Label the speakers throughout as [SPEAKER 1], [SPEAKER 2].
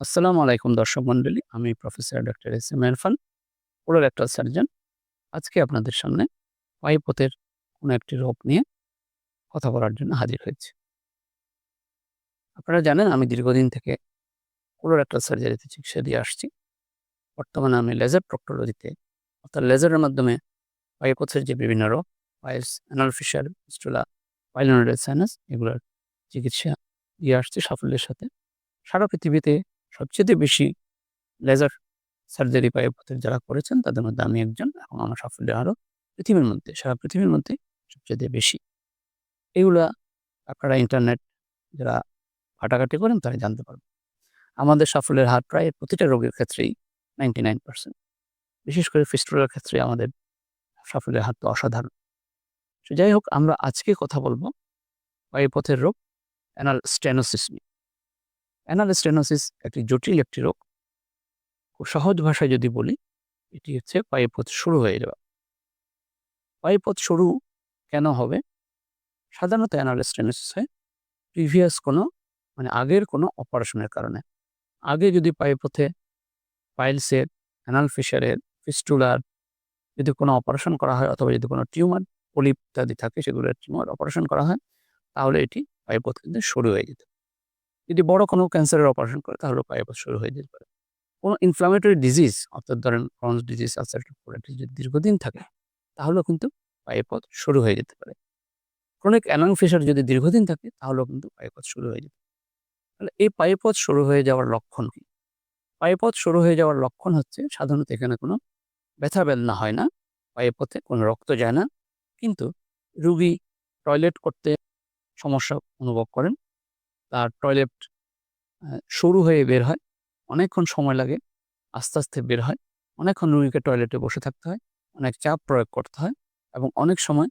[SPEAKER 1] আসসালামু আলাইকুম দর্শক মন্ডলী আমি professor doctor S M Irfan, colorectal surgeon. আজকে আপনাদের সামনে পাইপথের কোনো একটি রোগ নিয়ে কথা বলার জন্য হাজির হয়েছি। আপনারা জানেন আমি দীর্ঘদিন থেকে কোলোরেক্টাল সার্জারিতে চিকিৎসা দিয়ে আসছি। বর্তমানে আমি লেজার প্রক্টোলজিতে অর্থাৎ লেজারের মাধ্যমে পাইপথের যে বিভিন্ন রোগ, piles, anal fissure, fistula, pilonidal sinus এগুলোর চিকিৎসা দিয়ে আসছি সাফল্যের সাথে। সারা পৃথিবীতে সবচেয়ে বেশি লেজার সার্জারি পায়ুপথের যারা করেছেন, তাদের মধ্যে আমি একজন এবং আমার সাফল্য আরও পৃথিবীর মধ্যে, সারা পৃথিবীর মধ্যে সবচেয়ে বেশি। এগুলা আপনারা ইন্টারনেট যারা ঘাটাঘাটি করেন, তারা জানতে পারবেন। আমাদের সাফল্যের হার প্রায় প্রতিটা রোগের ক্ষেত্রেই 99% বিশেষ করে ফিস্টুলার ক্ষেত্রে আমাদের সাফল্যের হার তো অসাধারণ। তো যাই হোক, আমরা আজকে কথা বলব পায়ুপথের রোগ অ্যানাল স্টেনোসিস নিয়ে। অ্যানাল স্টেনোসিস একটি জটিল একটি রোগ। খুব সহজ ভাষায় যদি বলি, এটি হচ্ছে পায়ুপথ শুরু হয়ে যাওয়া। পায়ুপথ শুরু কেন হবে? সাধারণত অ্যানাল স্টেনোসিস হয় প্রিভিয়াস কোনো মানে আগের কোনো অপারেশনের কারণে। আগে যদি পায়ুপথে পাইলসের, অ্যানাল ফিশারের, ফিস্টুলার যদি কোনো অপারেশন করা হয় অথবা যদি কোনো টিউমার, পলিপ ইত্যাদি থাকে সেগুলোর টিউমার অপারেশন করা হয়, তাহলে এটি পায়ুপথ কিন্তু শুরু হয়ে যেত। যদি বড় কোনো ক্যান্সারের অপারেশন করে তাহলে পায়ুপথ শুরু হয়ে যেতে পারে। কোনো ইনফ্লামেটরি ডিজিজ অর্থাৎ ধরেন ক্রনস ডিজিজ, আলসারেটিভ যদি দীর্ঘদিন থাকে তাহলেও কিন্তু পায়ে পথ শুরু হয়ে যেতে পারে। ক্রনিক অ্যানাল ফিশার যদি দীর্ঘদিন থাকে তাহলেও কিন্তু পায়ে পথ শুরু হয়ে যেতে পারে। তাহলে এই পায়ে পথ শুরু হয়ে যাওয়ার লক্ষণ কি? পায়ুপথ শুরু হয়ে যাওয়ার লক্ষণ হচ্ছে সাধারণত এখানে কোনো ব্যথা বেদনা হয় না, পায়ে পথে কোনো রক্ত যায় না। কিন্তু রুগী টয়লেট করতে সমস্যা অনুভব করেন। তার টয়লেট শুরু হয়ে বের হয়। অনেকক্ষণ সময় লাগে। আস্তে, আস্তে বের হয়। অনেকক্ষণ রুগীকে টয়লেটে বসে থাকতে হয়। অনেক চাপ প্রয়োগ করতে হয় এবং অনেক সময়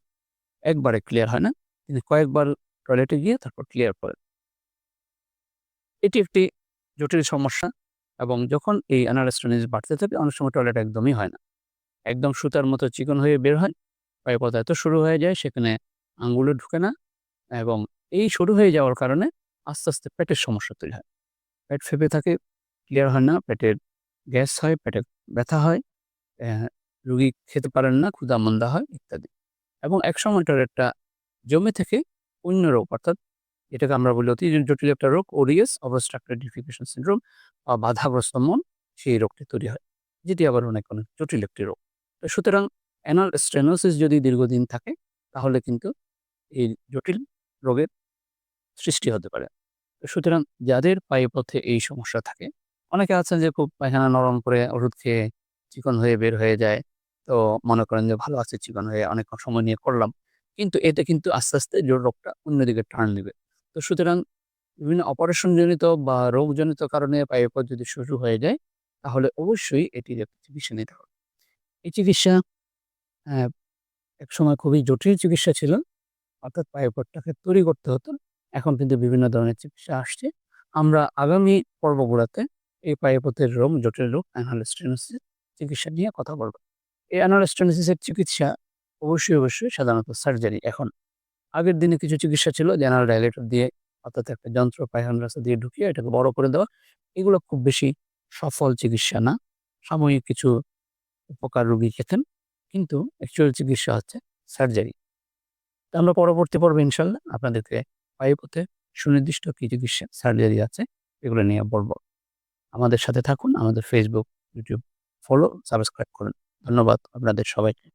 [SPEAKER 1] একবারে ক্লিয়ার হয় না। তিনি কয়েকবার টয়লেটে গিয়ে তারপর ক্লিয়ার করেন। এটি একটি জটিল সমস্যা এবং যখন এই অ্যানাল স্টেনোসিস বাড়তে থাকে অনেক সময় টয়লেট একদমই হয় না। একদম সুতার মতো চিকন হয়ে বের হয়। পায়ুপথ এত শুরু হয়ে যায় সেখানে আঙ্গুলও ঢুকে না এবং এই শুরু হয়ে যাওয়ার কারণে আস্তে, আস্তে পেটের সমস্যা তৈরি হয়। পেট ফেঁপে থাকে, ক্লিয়ার হয় না, পেটের গ্যাস হয়, পেটে ব্যথা হয়, রুগী খেতে পারেন না, ক্ষুধা-মন্দা হয় ইত্যাদি। এবং একসময় একটা জমে থেকে অন্য রোগ অর্থাৎ এটাকে আমরা বলি অতি জটিল একটা রোগ ওরিএস অবস্ট্রাকটিভ ডিফিকেশন সিনড্রোম বা বাধাগ্রস্ত মন সেই রোগটি তৈরি হয়। যেটি আবার অনেক, অনেক জটিল একটি রোগ। তো সুতরাং অ্যানাল স্ট্রেনোসিস যদি দীর্ঘদিন থাকে তাহলে কিন্তু এই জটিল রোগের সৃষ্টি হতে পারে। সুতরাং যাদের পায়ে পথে এই সমস্যা থাকে, অনেকে আছেন যে খুব পায়খানা নরম করে ওষুধ খেয়ে চিকন হয়ে বের হয়ে যায়। তো মনে করেন যে ভালো আছে চিকন হয়ে অনেকক্ষণ সময় নিয়ে করলাম। কিন্তু এতে কিন্তু আস্তে, আস্তে জোর রোগটা অন্যদিকে টার্ন নেবে তো সুতরাং বিভিন্ন অপারেশনজনিত বা রোগজনিত কারণে পায়ে পথ যদি শুরু হয়ে যায় তাহলে অবশ্যই এটির একটা চিকিৎসা নিতে হবে। এই চিকিৎসা এক সময় খুবই জটিল চিকিৎসা ছিল। অর্থাৎ পায়ে পথটাকে তৈরি করতে হতো। এখন কিন্তু বিভিন্ন ধরনের চিকিৎসা আসছে। আমরা আগামী পর্বগুলোতে এই পায়ুপথের রোগ, জটিল রোগ অ্যানাল স্টেনোসিস চিকিৎসা নিয়ে কথা বলব। এই অ্যানাল স্টেনোসিসের চিকিৎসা অবশ্যই, অবশ্যই সাধারণত সার্জারি এখন। আগের দিনে কিছু চিকিৎসা ছিল যে অ্যানাল ডায়ালেটর দিয়ে অর্থাৎ একটা যন্ত্র পায়খানার রাস্তা দিয়ে ঢুকিয়ে এটাকে বড় করে দেওয়া। এগুলো খুব বেশি সফল চিকিৎসা না। সাময়িক কিছু উপকার রোগী খেতেন কিন্তু অ্যাকচুয়াল চিকিৎসা হচ্ছে সার্জারি। আমরা পরবর্তী পর্বে ইনশাল্লাহ আপনাদেরকে পায়ুপথে সুনির্দিষ্ট কিছু চিকিৎসা সার্জারি আছে এগুলো নিয়ে বলব আমাদের সাথে থাকুন। আমাদের ফেসবুক ইউটিউব ফলো, সাবস্ক্রাইব করুন। ধন্যবাদ আপনাদের সবাইকে।